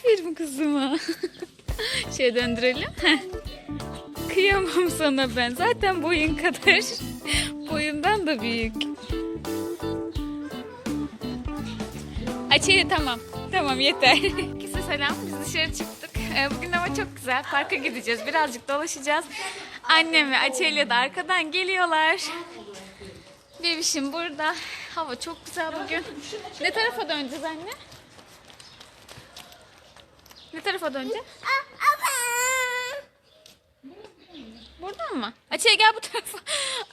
Aferin kızıma. şey döndürelim. Kıyamam sana ben. Zaten boyun kadar. Boyundan da büyük. Açıyı tamam. Tamam yeter. Herkese selam. Biz dışarı çıktık. Ee, Bugün hava çok güzel. Parka gideceğiz. Birazcık dolaşacağız. Annem ve Açelya da arkadan geliyorlar. Bebişim burada. Hava çok güzel bugün. Ne tarafa döneceğiz anne? Ne tarafa döneceğiz? Buradan mı? Açelya gel bu tarafa.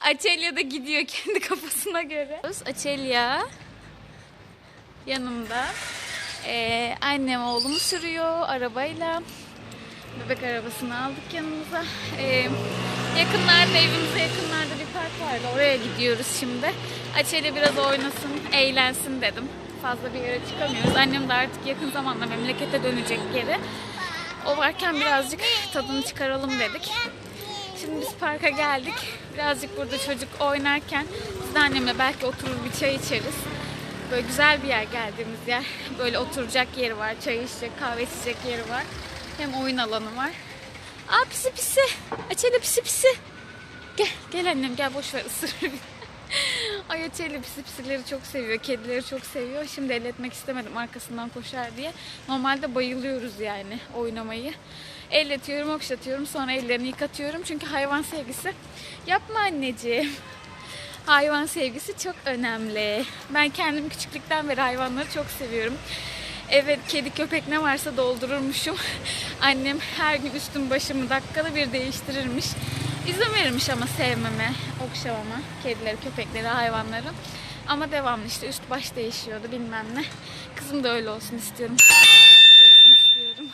Açelya da gidiyor kendi kafasına göre. Açelya yanımda. Ee, annem oğlumu sürüyor arabayla. Bebek arabasını aldık yanımıza. Ee, yakınlarda evimize yakınlarda bir park vardı. Oraya gidiyoruz şimdi. Açelya biraz oynasın, eğlensin dedim. Fazla bir yere çıkamıyoruz. Annem de artık yakın zamanda memlekete dönecek geri. O varken birazcık tadını çıkaralım dedik. Şimdi biz parka geldik. Birazcık burada çocuk oynarken biz de annemle belki oturur bir çay içeriz. Böyle güzel bir yer geldiğimiz yer. Böyle oturacak yeri var, çay içecek, kahve içecek yeri var. Hem oyun alanı var. Aa pisi pisi. Açeli pisi pisi. Gel, gel annem gel boş ver ısırır beni. Ay Açeli pisi pisileri çok seviyor, kedileri çok seviyor. Şimdi elletmek istemedim arkasından koşar diye. Normalde bayılıyoruz yani oynamayı. Elletiyorum, okşatıyorum, sonra ellerini yıkatıyorum. Çünkü hayvan sevgisi. Yapma anneciğim. Hayvan sevgisi çok önemli. Ben kendim küçüklükten beri hayvanları çok seviyorum. Evet kedi köpek ne varsa doldururmuşum. Annem her gün üstüm başımı dakikada bir değiştirirmiş. İzin verirmiş ama sevmeme, okşamama, kedileri, köpekleri, hayvanları. Ama devamlı işte üst baş değişiyordu bilmem ne. Kızım da öyle olsun istiyorum. Sevsin istiyorum.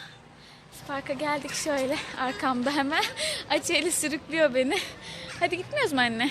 Biz parka geldik şöyle arkamda hemen. Açeli sürüklüyor beni. Hadi gitmiyoruz mu anne?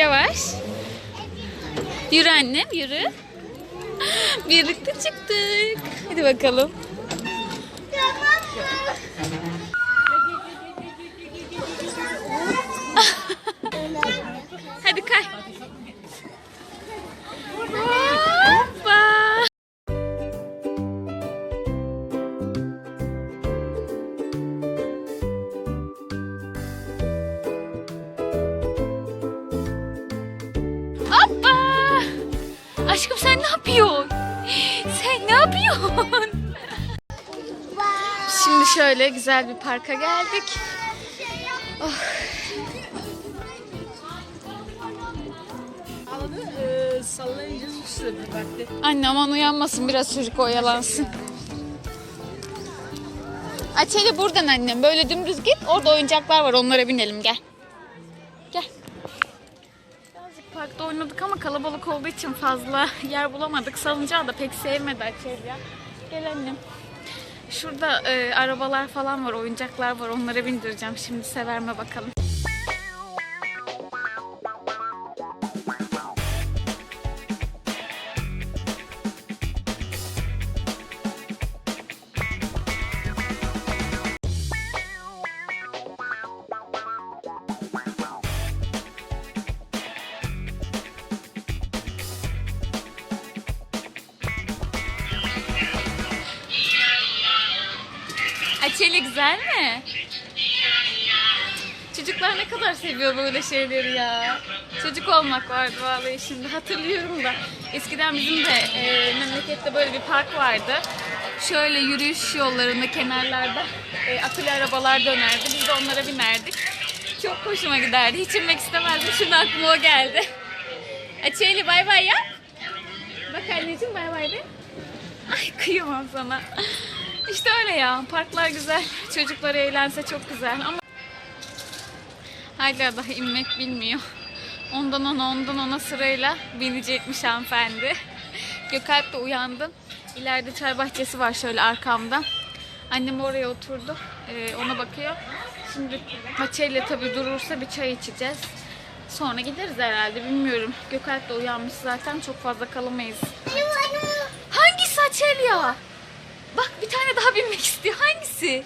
Yavaş. Yürü annem yürü. Birlikte çıktık. Hadi bakalım. Hadi ne yapıyorsun? Sen ne yapıyorsun? Şimdi şöyle güzel bir parka geldik. Vakti. Anne aman uyanmasın biraz çocuk oyalansın. Açeli buradan annem. Böyle dümdüz git. Orada oyuncaklar var. Onlara binelim. Gel. Parkta oynadık ama kalabalık olduğu için fazla yer bulamadık. Salıncağı da pek sevmedi Açeli ya. Gel annem. Şurada e, arabalar falan var, oyuncaklar var. Onlara bindireceğim. Şimdi sever mi bakalım. Açeli güzel mi? Çocuklar ne kadar seviyor böyle şeyleri ya. Çocuk olmak vardı vallahi şimdi hatırlıyorum da. Eskiden bizim de e, memlekette böyle bir park vardı. Şöyle yürüyüş yollarında, kenarlarda e, atölye arabalar dönerdi. Biz de onlara binerdik. Çok hoşuma giderdi. Hiç inmek istemezdim. Şimdi aklıma o geldi. Açeli bay bay yap. Bak anneciğim bay bay de. Ay kıyamam sana. İşte öyle ya. Parklar güzel. Çocuklar eğlense çok güzel ama hala daha inmek bilmiyor. Ondan ona ondan ona sırayla binecekmiş hanımefendi. Gökalp de uyandı. İleride çay bahçesi var şöyle arkamda. Annem oraya oturdu. Ee, ona bakıyor. Şimdi Haçeli tabii durursa bir çay içeceğiz. Sonra gideriz herhalde bilmiyorum. Gökalp de uyanmış zaten çok fazla kalamayız. Hangisi Haçeli ya? Bak bir tane daha binmek istiyor. Hangisi?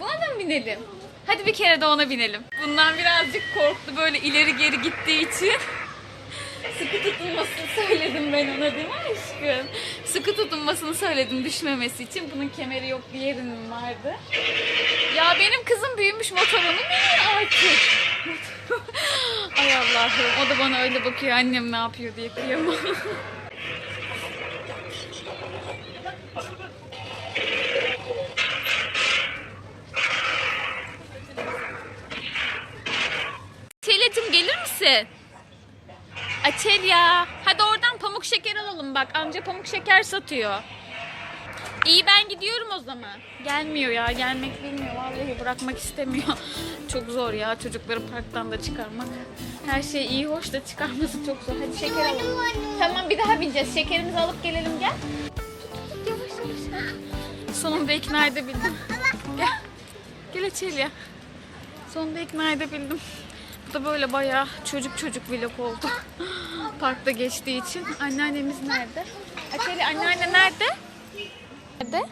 Buna da mı binelim? Hadi bir kere de ona binelim. Bundan birazcık korktu böyle ileri geri gittiği için. Sıkı tutulmasını söyledim ben ona değil mi aşkım? Sıkı tutunmasını söyledim düşmemesi için. Bunun kemeri yok diğerinin vardı. Ya benim kızım büyümüş motorunu biniyor artık. Ay Allah'ım o da bana öyle bakıyor annem ne yapıyor diye kıyamam. misin? Açelya. Hadi oradan pamuk şeker alalım bak. Amca pamuk şeker satıyor. İyi ben gidiyorum o zaman. Gelmiyor ya. Gelmek bilmiyor. Vallahi bırakmak istemiyor. Çok zor ya çocukları parktan da çıkarmak. Her şey iyi hoş da çıkarması çok zor. Hadi şeker alalım. Tamam bir daha bineceğiz. Şekerimizi alıp gelelim gel. Yavaş yavaş. Sonunda ikna edebildim. Gel. Gel Açelya. Sonunda ikna edebildim. Da böyle bayağı çocuk çocuk vlog oldu. Parkta geçtiği için. Anneannemiz nerede? Açeli anneanne nerede? Nerede?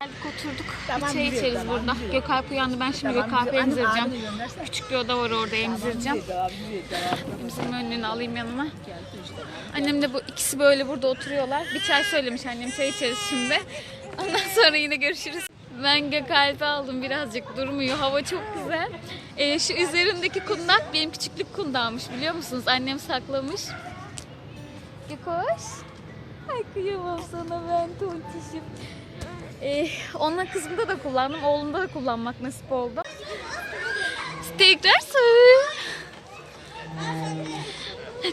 Geldik oturduk. bir çay içeriz burada. Gökalp uyandı. Ben şimdi Gökalp'i emzireceğim. Küçük bir oda var orada emzireceğim. Emzirme önlüğünü alayım yanıma. Annem de bu ikisi böyle burada oturuyorlar. Bir çay söylemiş annem. Çay içeriz şimdi. Ondan sonra yine görüşürüz. Ben Gökalp'i aldım birazcık durmuyor. Hava çok güzel. Ee, şu üzerindeki kundak benim küçüklük kundağımış biliyor musunuz? Annem saklamış. Gökoş. Ay kıyamam sana ben tontişim. Ee, onunla kızımda da kullandım. Oğlumda da kullanmak nasip oldu. Tekrar sor.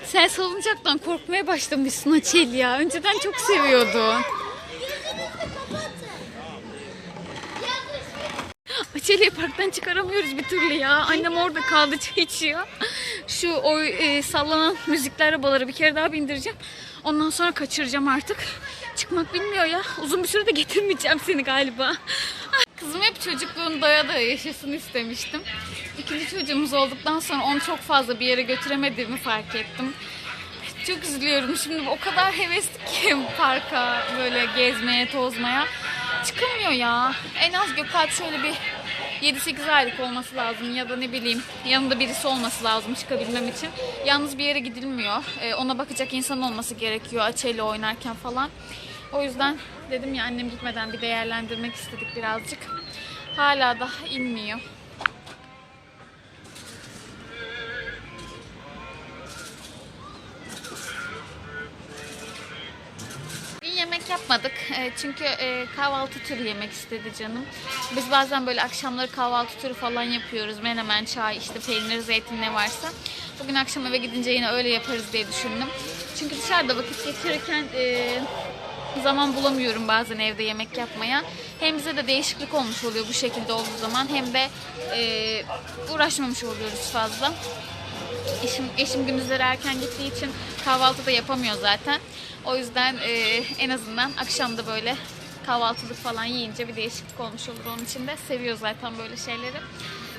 Sen salıncaktan korkmaya başlamışsın Açel ya. Önceden çok seviyordun. Açelya'yı parktan çıkaramıyoruz bir türlü ya. Annem orada kaldı çay içiyor. Şu o e, sallanan müzikli arabaları bir kere daha bindireceğim. Ondan sonra kaçıracağım artık. Çıkmak bilmiyor ya. Uzun bir süre de getirmeyeceğim seni galiba. Kızım hep çocukluğunu doya doya yaşasın istemiştim. İkinci çocuğumuz olduktan sonra onu çok fazla bir yere götüremediğimi fark ettim. Çok üzülüyorum. Şimdi o kadar hevesli ki parka böyle gezmeye, tozmaya. Çıkamıyor ya. En az Gökalp şöyle bir 7-8 aylık olması lazım ya da ne bileyim yanında birisi olması lazım çıkabilmem için. Yalnız bir yere gidilmiyor. Ee, ona bakacak insan olması gerekiyor Açeli oynarken falan. O yüzden dedim ya annem gitmeden bir değerlendirmek istedik birazcık. Hala da inmiyor. Yapmadık Ee, çünkü e, kahvaltı türü yemek istedi canım. Biz bazen böyle akşamları kahvaltı türü falan yapıyoruz. Menemen, çay, işte peynir, zeytin ne varsa. Bugün akşam eve gidince yine öyle yaparız diye düşündüm. Çünkü dışarıda vakit geçirirken e, zaman bulamıyorum bazen evde yemek yapmaya. Hem bize de değişiklik olmuş oluyor bu şekilde olduğu zaman hem de e, uğraşmamış oluyoruz fazla. Eşim, eşim gündüzleri erken gittiği için kahvaltı da yapamıyor zaten. O yüzden e, en azından akşamda böyle kahvaltılık falan yiyince bir değişiklik olmuş olur onun için de. Seviyor zaten böyle şeyleri.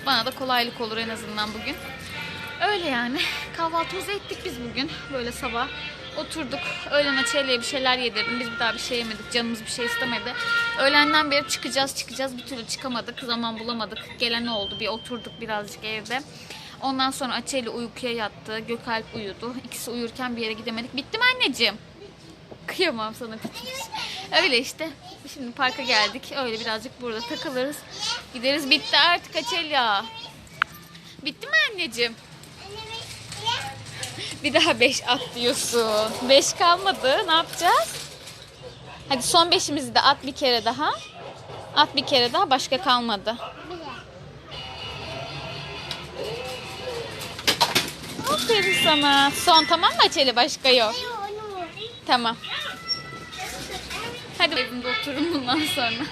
Bana da kolaylık olur en azından bugün. Öyle yani. Kahvaltımızı ettik biz bugün. Böyle sabah oturduk. Öğlen açelyeye bir şeyler yedirdim. Biz bir daha bir şey yemedik. Canımız bir şey istemedi. Öğlenden beri çıkacağız çıkacağız. Bir türlü çıkamadık. Zaman bulamadık. Gelen oldu. Bir oturduk birazcık evde. Ondan sonra Açeli uykuya yattı. Gökalp uyudu. İkisi uyurken bir yere gidemedik. Bitti mi anneciğim? Kıyamam sana bitmiş. Öyle işte. Şimdi parka geldik. Öyle birazcık burada takılırız. Gideriz. Bitti artık Açelya. Bitti mi anneciğim? Bir daha 5 at diyorsun. 5 kalmadı. Ne yapacağız? Hadi son beşimizi de at bir kere daha. At bir kere daha başka kalmadı. Aferin sana. Son tamam mı Açeli? Başka yok. Tamam. Hadi evimde oturun bundan sonra.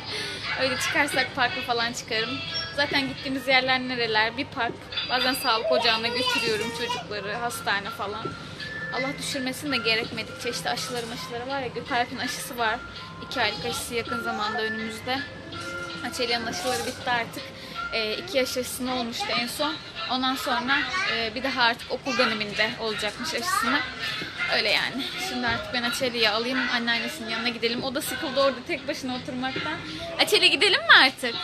Öyle çıkarsak parka falan çıkarım. Zaten gittiğimiz yerler nereler? Bir park. Bazen sağlık ocağına götürüyorum çocukları, hastane falan. Allah düşürmesin de gerekmedikçe işte aşıları aşıları var ya. Gökalp'in aşısı var. İki aylık aşısı yakın zamanda önümüzde. Açelya'nın aşıları bitti artık. E, iki yaş aşısını olmuştu en son. Ondan sonra e, bir daha artık okul döneminde olacakmış aşısını. Öyle yani. Şimdi artık ben Açelya'yı alayım. Anneannesinin yanına gidelim. O da sıkıldı orada tek başına oturmaktan. Açelya gidelim mi artık?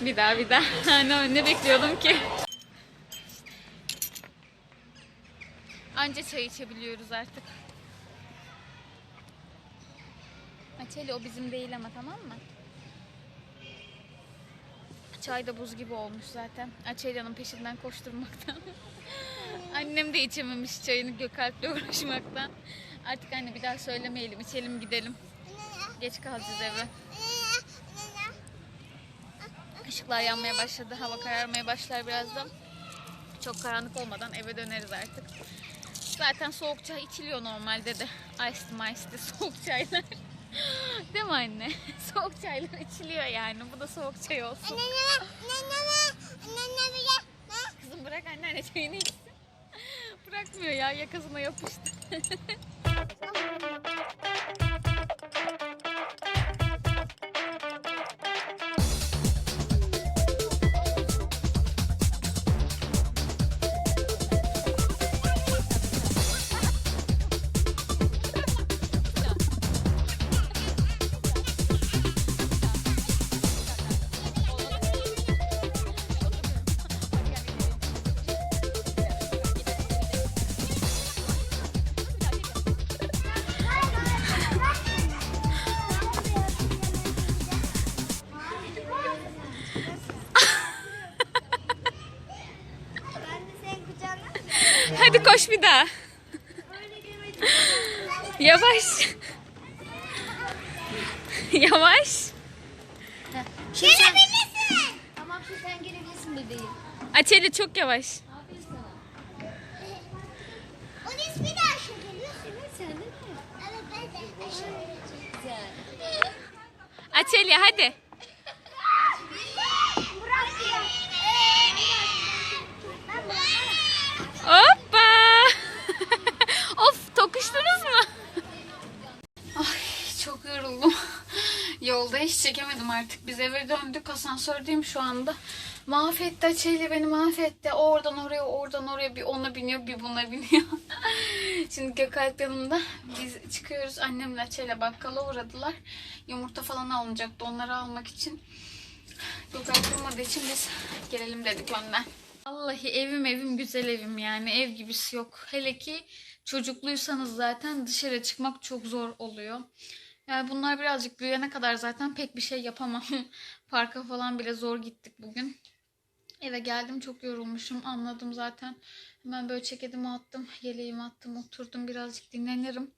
bir daha bir daha. ne, ne bekliyordum ki? Anca çay içebiliyoruz artık. Açeli o bizim değil ama tamam mı? Çay da buz gibi olmuş zaten. Açelya'nın peşinden koşturmaktan. Annem de içememiş çayını Gökalp'le uğraşmaktan. Artık anne bir daha söylemeyelim, içelim gidelim. Geç kalacağız eve. Işıklar yanmaya başladı, hava kararmaya başlar birazdan. Çok karanlık olmadan eve döneriz artık. Zaten soğuk çay içiliyor normalde de. Iced iced soğuk çaylar. Değil mi anne? Soğuk çaylar içiliyor yani. Bu da soğuk çay olsun. Kızım bırak anneanne çayını içsin. Bırakmıyor ya yakasına yapıştı. Hadi koş bir daha. Yavaş. Yavaş. Gelebilirsin. Tamam şimdi sen gelebilirsin bebeğim. Açeli çok yavaş. Onun ismi de Ayşe mi sen değil mi? Evet ben de Ayşe. Güzel. Açeli hadi. Bırak ya. Ben bırak. Hoppa. of tokuştunuz mu? Ay çok yoruldum. Yolda hiç çekemedim artık. Biz eve döndük. Asansördeyim şu anda. Mahvetti Açeli beni mahvetti. O Oradan oraya oradan oraya bir ona biniyor bir buna biniyor. Şimdi Gökalp yanımda. Biz çıkıyoruz. Annemle Açeli bakkala uğradılar. Yumurta falan alınacaktı onları almak için. Gökalp durmadığı için biz gelelim dedik önden. Vallahi evim evim güzel evim yani ev gibisi yok. Hele ki çocukluysanız zaten dışarı çıkmak çok zor oluyor. Yani bunlar birazcık büyüyene kadar zaten pek bir şey yapamam. Parka falan bile zor gittik bugün. Eve geldim çok yorulmuşum anladım zaten. Hemen böyle ceketimi attım, yeleğimi attım, oturdum birazcık dinlenirim.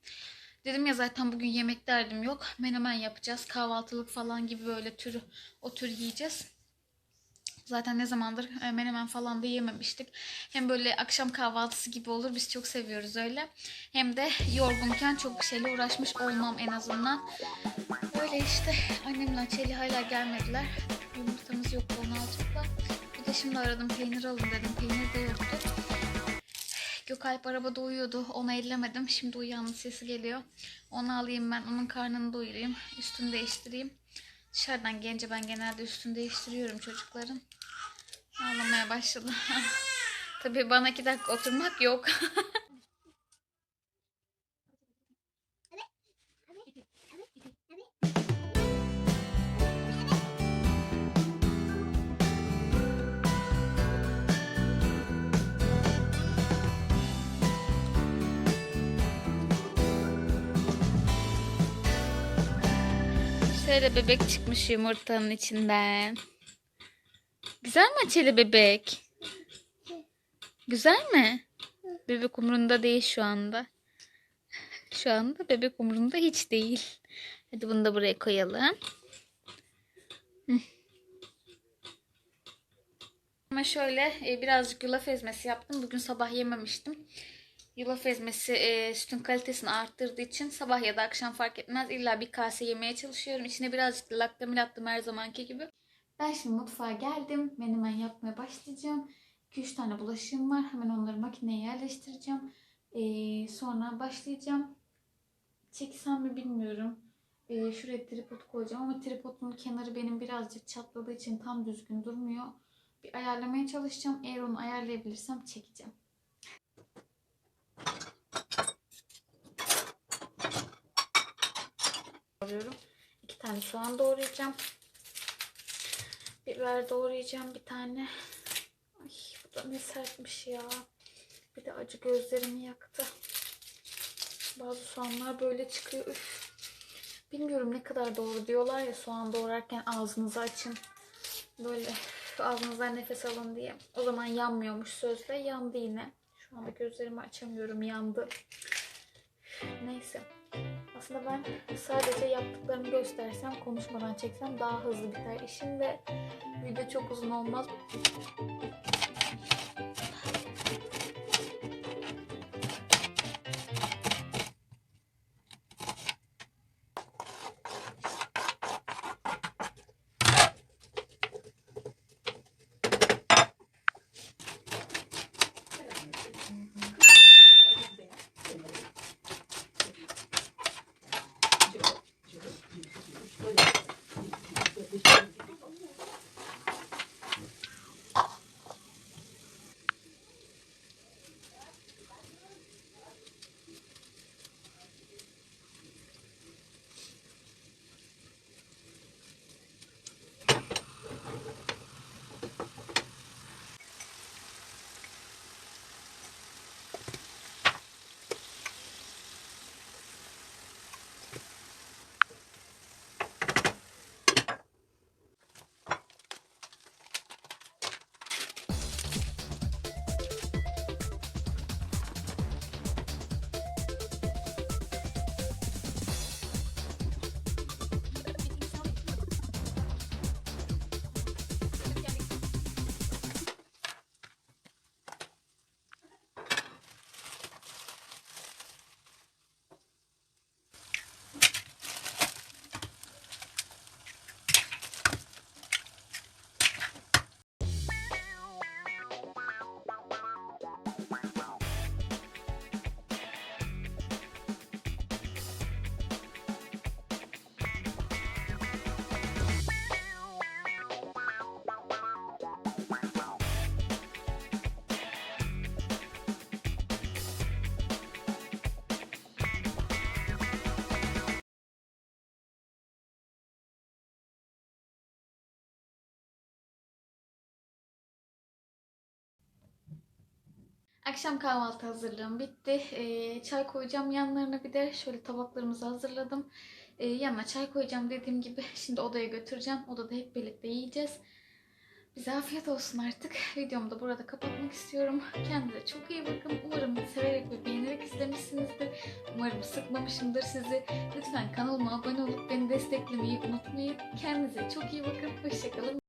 Dedim ya zaten bugün yemek derdim yok. Menemen yapacağız. Kahvaltılık falan gibi böyle türü o tür yiyeceğiz. Zaten ne zamandır e, menemen falan da yememiştik. Hem böyle akşam kahvaltısı gibi olur. Biz çok seviyoruz öyle. Hem de yorgunken çok bir şeyle uğraşmış olmam en azından. Böyle işte annemle Açeli hala gelmediler. Yumurtamız yoktu onu alacaklar. Bir de şimdi aradım peynir alın dedim. Peynir de yoktu. Gökalp arabada uyuyordu. Onu ellemedim. Şimdi uyandı sesi geliyor. Onu alayım ben. Onun karnını doyurayım. Üstünü değiştireyim. Dışarıdan gelince ben genelde üstünü değiştiriyorum çocukların. Ağlamaya başladı. Tabii bana iki dakika oturmak yok. Şöyle bebek çıkmış yumurtanın içinden. Güzel mi Açeli bebek? Güzel mi? Bebek umurunda değil şu anda. Şu anda bebek umurunda hiç değil. Hadi bunu da buraya koyalım. Ama şöyle e, birazcık yulaf ezmesi yaptım. Bugün sabah yememiştim. Yulaf ezmesi e, sütün kalitesini arttırdığı için sabah ya da akşam fark etmez. İlla bir kase yemeye çalışıyorum. İçine birazcık laktamil attım her zamanki gibi. Ben şimdi mutfağa geldim. Menemen yapmaya başlayacağım. 2-3 tane bulaşığım var. Hemen onları makineye yerleştireceğim. Ee, sonra başlayacağım. Çeksem mi bilmiyorum. Ee, şuraya tripod koyacağım ama tripodun kenarı benim birazcık çatladığı için tam düzgün durmuyor. Bir ayarlamaya çalışacağım. Eğer onu ayarlayabilirsem çekeceğim. Doğruyorum. İki tane soğan doğrayacağım. Biber doğrayacağım bir tane. Ay bu da ne sertmiş ya. Bir de acı gözlerimi yaktı. Bazı soğanlar böyle çıkıyor. Üf. Bilmiyorum ne kadar doğru diyorlar ya soğan doğrarken ağzınızı açın. Böyle ağzınızdan nefes alın diye. O zaman yanmıyormuş sözde. Yandı yine. Şu anda gözlerimi açamıyorum. Yandı. Neyse. Aslında ben sadece yaptıklarımı göstersem, konuşmadan çeksem daha hızlı biter işim ve video çok uzun olmaz. Akşam kahvaltı hazırlığım bitti. Ee, çay koyacağım yanlarına bir de şöyle tabaklarımızı hazırladım. Ee, yanına çay koyacağım dediğim gibi. Şimdi odaya götüreceğim. Odada hep birlikte yiyeceğiz. Bize afiyet olsun artık. Videomu da burada kapatmak istiyorum. Kendinize çok iyi bakın. Umarım severek ve beğenerek izlemişsinizdir. Umarım sıkmamışımdır sizi. Lütfen kanalıma abone olup beni desteklemeyi unutmayın. Kendinize çok iyi bakın. Hoşçakalın.